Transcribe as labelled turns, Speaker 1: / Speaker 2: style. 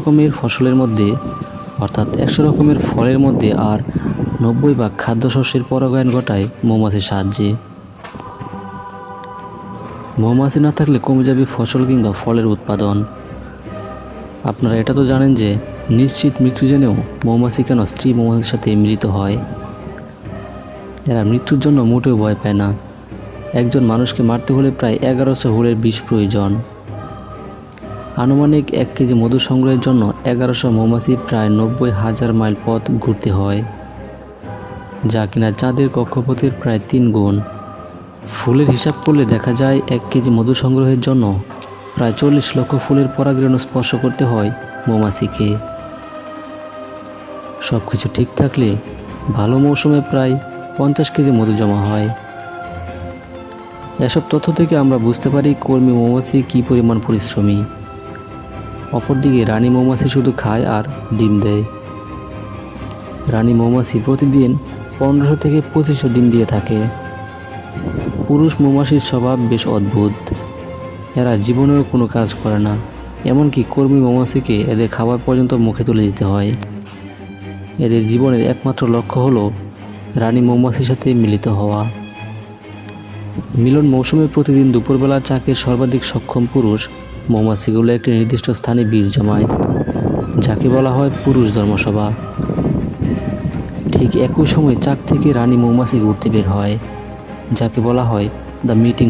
Speaker 1: রকমের ফসলের মধ্যে, অর্থাৎ একশো রকমের ফলের মধ্যে আর নব্বই ভাগ খাদ্যশস্যের পরাগায়ন ঘটায় মৌমাছির সাহায্যে। মৌমাছি না থাকলে কমে যাবে ফসল কিংবা ফলের উৎপাদন। আপনারা এটা তো জানেন যে, নিশ্চিত মৃত্যু জেনেও মৌমাছি কেন স্ত্রী মৌমাছির সাথে মিলিত হয়? এরা মৃত্যুর জন্য মোটেও ভয় পায় না। একজন মানুষকে মারতে হলে প্রায় এগারোশো হুলের বিষ প্রয়োজন। আনুমানিক এক কেজি মধু সংগ্রহের জন্য এগারোশো মৌমাছি প্রায় নব্বই হাজার মাইল পথ ঘুরতে হয়, যা কিনা চাঁদের কক্ষপথের প্রায় তিন গুণ। ফুলের হিসাব করলে দেখা যায় এক কেজি মধু সংগ্রহের জন্য প্রায় চল্লিশ লক্ষ ফুলের পরাগরেণু স্পর্শ করতে হয় মৌমাছিকে। সব কিছু ঠিক থাকলে ভালো মৌসুমে প্রায় পঞ্চাশ কেজি মধু জমা হয়। এসব তথ্য থেকে আমরা বুঝতে পারি কর্মী মৌমাছি কী পরিমাণ পরিশ্রমী। অপরদিকে রানী মৌমাছি শুধু খায় আর ডিম দেয়। রানী মৌমাছি প্রতিদিন পনেরোশো থেকে পঁচিশশো ডিম দিয়ে থাকে। পুরুষ মৌমাছির স্বভাব বেশ অদ্ভুত। এরা জীবনেও কোনো কাজ করে না, এমনকি কর্মী মৌমাছিকে এদের খাবার পর্যন্ত মুখে তুলে দিতে হয়। এদের জীবনের একমাত্র লক্ষ্য হলো রানী মৌমাছির সাথে মিলিত হওয়া। মিলন মৌসুমে প্রতিদিন দুপুরবেলা চাকের সর্বাধিক সক্ষম পুরুষ মৌমাছিগুলো একটি নির্দিষ্ট স্থানে বীর জমায়, যাকে বলা হয় পুরুষ ধর্মসভা। ঠিক একই সময় চাক থেকে রানী মৌমাছি ঘুরতে বের হয়, যাকে বলা হয় দ্য মিটিং।